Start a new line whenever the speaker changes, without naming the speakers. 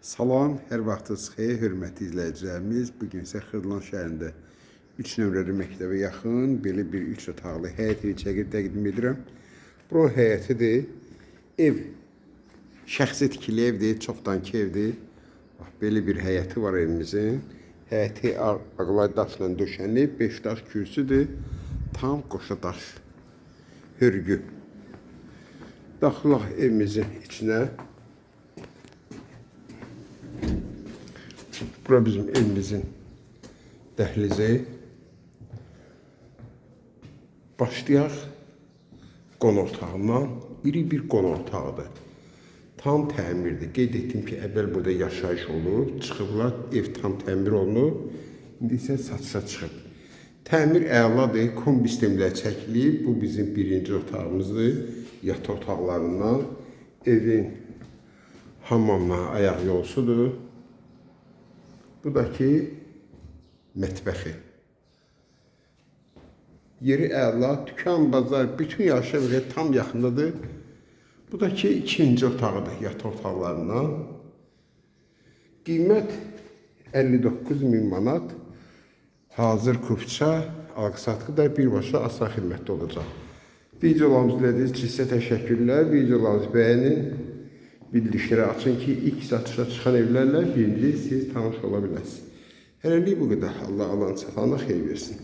Salam, hər vaxtınız xeyir, hörmətli izləyicilərimiz. Bu gün isə Xırdalan şəhərində 3 nömrəli məktəbə yaxın belə bir 3 otaqlı həyət evi çəkib təqdim edirəm. Bura həyətidir. Ev şəxsi tikili evdir, çoxdankı evdir. Bax belə bir həyəti var evimizin. Həyəti ağ- ağlay daşla döşənib, 5 daş kürsüdür. Tam qoşa daş hörgü. Daxilaq evimizin içinə. Bura bizim evimizin dəhlizi. Başlayaq qonaq otağından. İri bir qonaq otağıdır. Tam təmirdir. Qeyd etdim ki, əvvəl burada yaşayış olub, çıxıblar, ev tam təmir olunub. İndi isə satışa çıxıb. Təmir əladır, kombi sistemlər çəkilib. Bu bizim birinci otağımızdır. Yataq otaqlarından. Evin hamamla ayaq yolsudur. Bu da ki mətbəxi. Yeri əla, dükan, bazar, bütün yaşa belə tam yaxındadır. Bu da ki ikinci otağıdır yataq otaqlarından. Qiymət 59 min manat. Hazır kupça, alqı-satqı da birbaşa asa xidmətdə olacaq. Videolarımızı izlədiyiniz üçün sizə təşəkkürlər. Videolarımızı bəyənin. Bildirişləri açın ki, ilk satışa çıxan evlərlə birinci siz tanış ola biləsiniz. Hələlik bu qədər. Allah alan çatana xeyir versin.